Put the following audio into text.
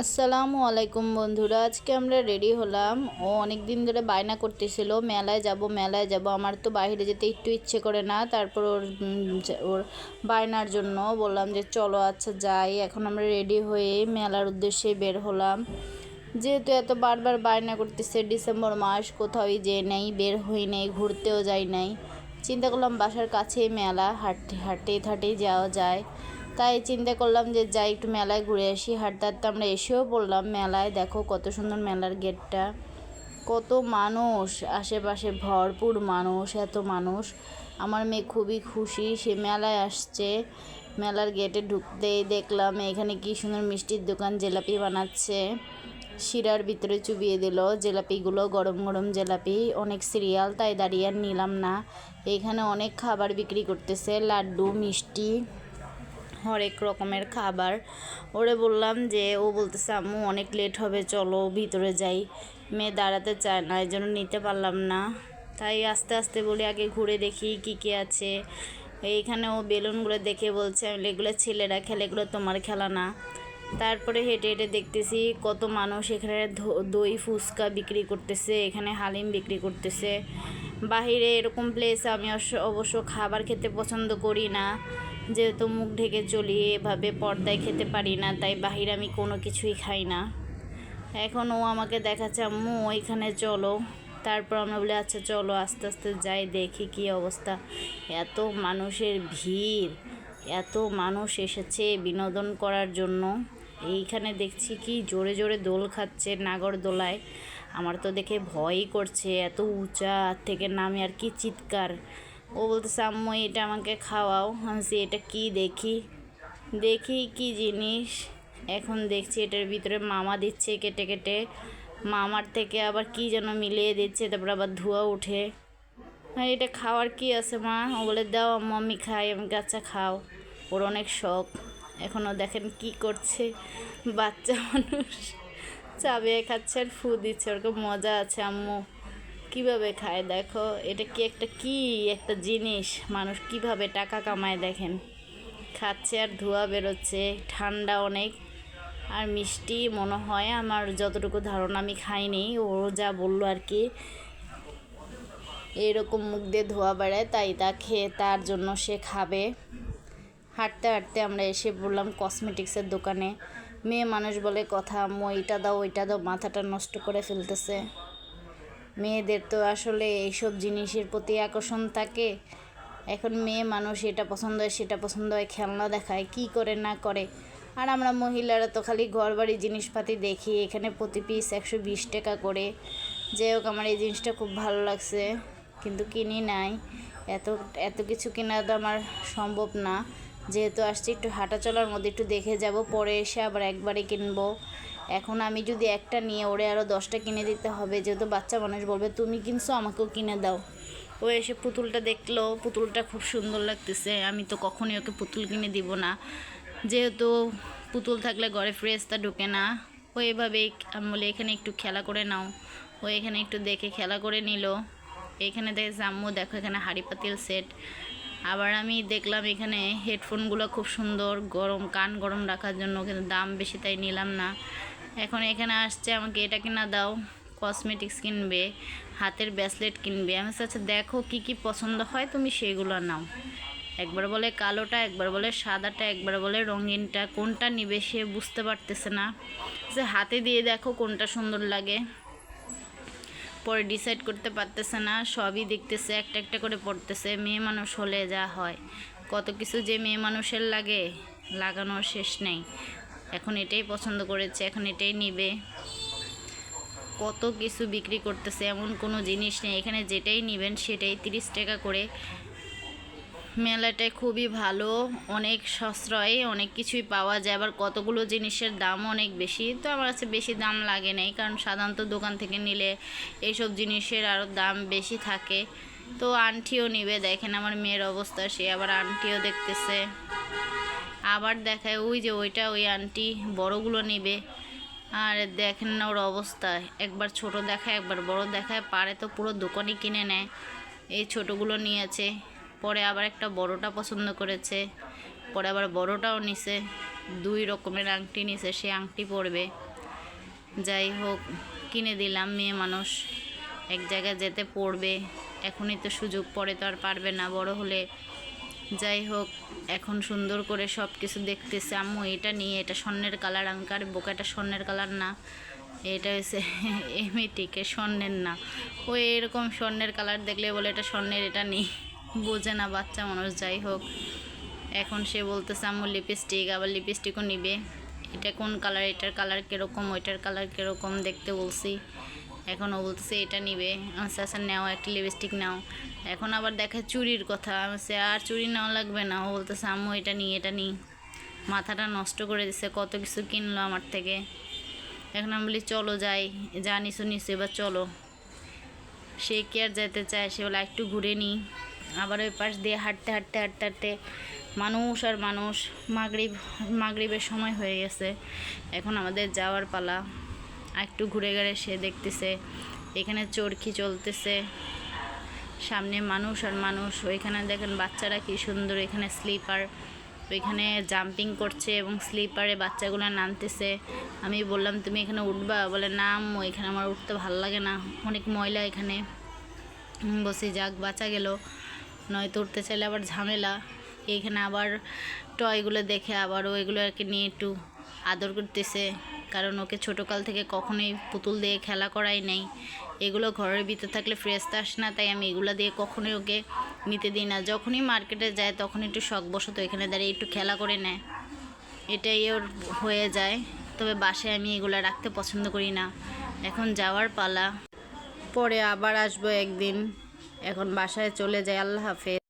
আসসালামু আলাইকুম বন্ধুরা, আজকে আমরা রেডি হলাম। ও অনেক দিন ধরে বায়না করতেছিল, মেলায় যাব মেলায় যাব। আমার তো বাইরে যেতে একটু ইচ্ছে করে না। তারপর ওর ওর বায়নার জন্য বললাম যে, চলো আচ্ছা যাই। এখন আমরা রেডি হয়ে মেলার উদ্দেশ্যে বের হলাম। যেহেতু এত বারবার বায়না করতেছে, ডিসেম্বর মাস, কোথাওই যে নেই, বের হই নেই, ঘুরতেও যাই নাই। চিন্তা করলাম বাসার কাছেই মেলা, হাঁটতে হাঁটতে হাঁটেই যাওয়া যায়। তাই চিন্তা করলাম যে যাই একটু মেলায় ঘুরে আসি। হাঁটতে হাঁটতে আমরা এসেও পড়লাম মেলায়। দেখো কত সুন্দর মেলার গেটটা। কত মানুষ, আশেপাশে ভরপুর মানুষ, এত মানুষ। আমার মেয়ে খুবই খুশি, সে মেলায় আসছে। মেলার গেটে ঢুকতেই দেখলাম এখানে কি সুন্দর মিষ্টির দোকান জিলাপি বানাচ্ছে। শিরার ভিতরে চুবিয়ে দিল জিলাপিগুলো, গরম গরম জিলাপি। অনেক সিরিয়াল, তাই দাঁড়িয়ে আর নিলাম না। এখানে অনেক খাবার বিক্রি করতেছে, লাড্ডু, মিষ্টি। হরেক রকমের খাবার। ওরে বললাম যে, ও বলতেছে, আম্মু, অনেক লেট হবে, চলো ভিতরে যাই। মেয়ে দাঁড়াতে চায় না এই জন্য নিতে পারলাম না। তাই আস্তে আস্তে বলি, আগে ঘুরে দেখি কী কী আছে। এইখানে ও বেলুনগুলো দেখে বলছে, আমি এগুলো ছেলেরা খেলে, এগুলো তোমার খেলা না। তারপরে হেঁটে হেঁটে দেখতেছি, কত মানুষ এখানে দই, ফুচকা বিক্রি করতেছে, এখানে হালিম বিক্রি করতেছে। বাহিরে এরকম প্লেস আমি অবশ্য খাবার খেতে পছন্দ করি না। যেহেতু মুখ ঢেকে চলি, এভাবে পর্দায় খেতে পারি না, তাই বাহিরে আমি কোনো কিছুই খাই না। এখন ও আমাকে দেখাচ্ছে, আম্মু, ওইখানে চলো। তারপর আমরা বলি আচ্ছা চলো, আস্তে আস্তে যাই, দেখি কি অবস্থা। এত মানুষের ভিড়, এত মানুষ এসেছে বিনোদন করার জন্য। এইখানে দেখছি কি জোরে জোরে দোল খাচ্ছে নাগর দোলায়। আমার তো দেখে ভয়ই করছে, এত উঁচা থেকে নামে আর কি চিৎকার। ও বলতেছে, আম্মু, এটা আমাকে খাওয়াও। আমি এটা কি দেখি? দেখি কি জিনিস? এখন দেখছি এটার ভিতরে মামা দিচ্ছে কেটে কেটে। মামার থেকে আবার কি যেন মিলিয়ে দিচ্ছে, তারপর আবার ধোঁয়া উঠে এটা খাওয়ার কি আছে, মা? ও বলে, দাও, আম্মু, আমি খাই, আমি আচ্ছা খাও। ওর অনেক শখ। এখনও দেখেন কি করছে। বাচ্চা মানুষ। চাবিয়ে খাচ্ছে আর ফু দিচ্ছে। ওরকম মজা আছে, আম্মু। কীভাবে খায়? দেখো, এটা কি একটা কি? একটা জিনিস। মানুষ কীভাবে টাকা কামায় দেখেন? খাচ্ছে আর ধোঁয়া বেরোচ্ছে। ঠান্ডা অনেক। আর মিষ্টি মনে হয় আমার যতটুকু ধারণা, আমি খাইনি। ও যা বলল আর কি এরকম মুখ দিয়ে ধোয়া বেড়ায় তাই তা খেয়ে তার জন্য সে খাবে। হাঁটতে হাঁটতে আমরা এসে বললাম কসমেটিক্সের দোকানে। মেয়ে মানুষ বলে, কথা এইটা দাও, ওইটা দাও, মাথাটা নষ্ট করে ফেলতেছে। মেয়েদের তো আসলে এইসব জিনিসের প্রতি আকর্ষণ থাকে। এখন মেয়ে মানুষ এটা পছন্দ হয়, সেটা পছন্দ হয়, খেলনা দেখায়, কি করে না করে। আর আমরা মহিলারা তো খালি ঘর বাড়ি জিনিসপাতি দেখি, এখানে প্রতি পিস একশো বিশ টাকা করে। যাই হোক, আমার এই জিনিসটা খুব ভালো লাগছে, কিন্তু কিনি নাই। এত এত কিছু কেনা তো আমার সম্ভব না। যেহেতু আসছি, একটু হাঁটা চলার মধ্যে একটু দেখে যাব, পরে এসে আবার একবারে কিনবো। এখন আমি যদি একটা নিয়ে ওরে আরও দশটা কিনে দিতে হবে, যেহেতু বাচ্চা মানুষ বলবে, তুমি কিনছো, আমাকেও কিনে দাও। ও এসে পুতুলটা দেখল, পুতুলটা খুব সুন্দর লাগতেছে। আমি তো কখনই ওকে পুতুল কিনে দিব না। যেহেতু পুতুল থাকলে ঘরে ফ্রেশটা ঢুকে না, ও এভাবেই আমি বলি, এখানে একটু খেলা করে নাও। ও এখানে একটু দেখে খেলা করে নিল। এখানে দেখে আম্মু দেখো এখানে হাড়ি পাতিল সেট আবার আমি দেখলাম এখানে হেডফোনগুলো খুব সুন্দর, গরম, কান গরম রাখার জন্য, কিন্তু দাম বেশি তাই নিলাম না। এখন এখানে আসছে, আমাকে এটা কিনা দাও। কসমেটিক্স কিনবে, হাতের ব্রেসলেট কিনবে। আমি আচ্ছা দেখো কি কি পছন্দ হয়, তুমি সেগুলো নাও। একবার বলে কালোটা, একবার বলে সাদাটা, একবার বলে রঙিনটা, কোনটা নিবে সে বুঝতে পারতেছে না। যে হাতে দিয়ে দেখো কোনটা সুন্দর লাগে। পরে ডিসাইড করতে পারতেছে না, সবই দেখতেছে, একটা একটা করে পড়তেছে মেয়ে মানুষ হলে যা হয়। কত কিছু যে মেয়ে মানুষের লাগে, লাগানোর শেষ নেই। এখন এটাই পছন্দ করেছে, এখন এটাই নিবে। কত কিছু বিক্রি করতেছে, এমন কোনো জিনিস নেই। এখানে যেটাই নেবেন সেটাই তিরিশ টাকা করে। মেলাটায় খুবই ভালো, অনেক সাশ্রয়, অনেক কিছুই পাওয়া যায়। আবার কতগুলো জিনিসের দাম অনেক বেশি, তো আমার কাছে বেশি দাম লাগে নাই। কারণ সাধারণত দোকান থেকে নিলে এইসব জিনিসের আরও দাম বেশি থাকে। তো আন্টিও নিবে, দেখেন আমার মেয়ের অবস্থা, সে আবার আন্টিও দেখতেছে। আবার দেখায়, ওই যে ওইটা ওই আন্টি বড়গুলো নেবে। আর দেখেন না ওর অবস্থা। একবার ছোট দেখায়, একবার বড় দেখায় পারে তো পুরো দোকানই কিনে নেয়। এই ছোটোগুলো নিয়েছে। পরে আবার একটা বড়টা পছন্দ করেছে। পরে আবার বড়টাও নিছে। দুই রকমের আংটি নিছে, সে আংটি পরবে। যাই হোক, কিনে দিলাম মেয়ে মানুষ। এক জায়গায় যেতে পড়বে। এখনই তো সুযোগ পড়ে তো আর পারবে না। বড় হলে যাই হোক, এখন সুন্দর করে সব কিছু দেখতেছে আম্মু। এটা নিয়ে এটা স্বর্ণের কালার, আঙ্কার বোকাটা স্বর্ণের কালার না। এটা হচ্ছে এমিটিকে স্বর্ণের না। ও এরকম স্বর্ণের কালার দেখলে বলে এটা স্বর্ণের, এটা নেই। বোঝে না বাচ্চা মানুষ, যাই হোক। এখন সে বলতেছে, আম্মু লিপস্টিক আবার লিপস্টিকও নিবে। এটা কোন কালার, এটার কালার কীরকম, ওইটার কালার কীরকম দেখতে বলছি। এখন ও বলতেছে এটা নিবে। আচ্ছা আচ্ছা নাও একটা লিপস্টিক নাও। এখন আবার দেখে চুরির কথা। বলছি, আর চুরি নেওয়া লাগবে না। ও বলতেছে আম্মু এটা নিই এটা নিই। মাথাটা নষ্ট করে দিছে কত কিছু কিনলো আমার থেকে। এখন আমি বলি চলো যাই যা নিছু নিছু এবার চলো। সে কি আর যেতে চায় সে বলে একটু ঘুরে নিই। আবার ওই পাশ দিয়ে হাঁটতে হাঁটতে হাঁটতে হাঁটতে মানুষ আর মানুষ মাগরিব মাগরিবের সময় হয়ে গেছে। এখন আমাদের যাওয়ার পালা। একটু ঘুরে ঘুরে সে দেখতেছে, এখানে চরকি চলতেছে, সামনে মানুষ আর মানুষ, ওইখানে দেখেন বাচ্চারা কি সুন্দর, এখানে স্লিপার, ওইখানে জাম্পিং করছে এবং স্লিপারে বাচ্চাগুলো নামতেছে। আমি বললাম, তুমি এখানে উঠবা? বলে নাম এখানে আমার উঠতে ভালো লাগে না, অনেক ময়লা এখানে। বসে যাক, বাঁচা গেল। নয়তো উঠতে চাইলে আবার ঝামেলা এইখানে আবার টয়গুলো দেখে আবার ওইগুলো আর কি নিয়ে একটু আদর করতেছে। কারণ ওকে ছোটোকাল থেকে কখনোই পুতুল দিয়ে খেলা করাই নেই। এগুলো ঘরের ভিতরে থাকলে ফ্রেশ আসে না, তাই আমি এগুলো দিয়ে কখনোই ওকে নিতে দিই না। যখনই মার্কেটে যায়, তখন একটু শখবশত এখানে দাঁড়িয়ে একটু খেলা করে নেয়। এটাই ওর হয়ে যায়। তবে বাসায় আমি এগুলো রাখতে পছন্দ করি না। এখন যাওয়ার পালা। পরে আবার আসব একদিন। এখন বাসায় চলে যাই, আল্লাহ হাফেজ।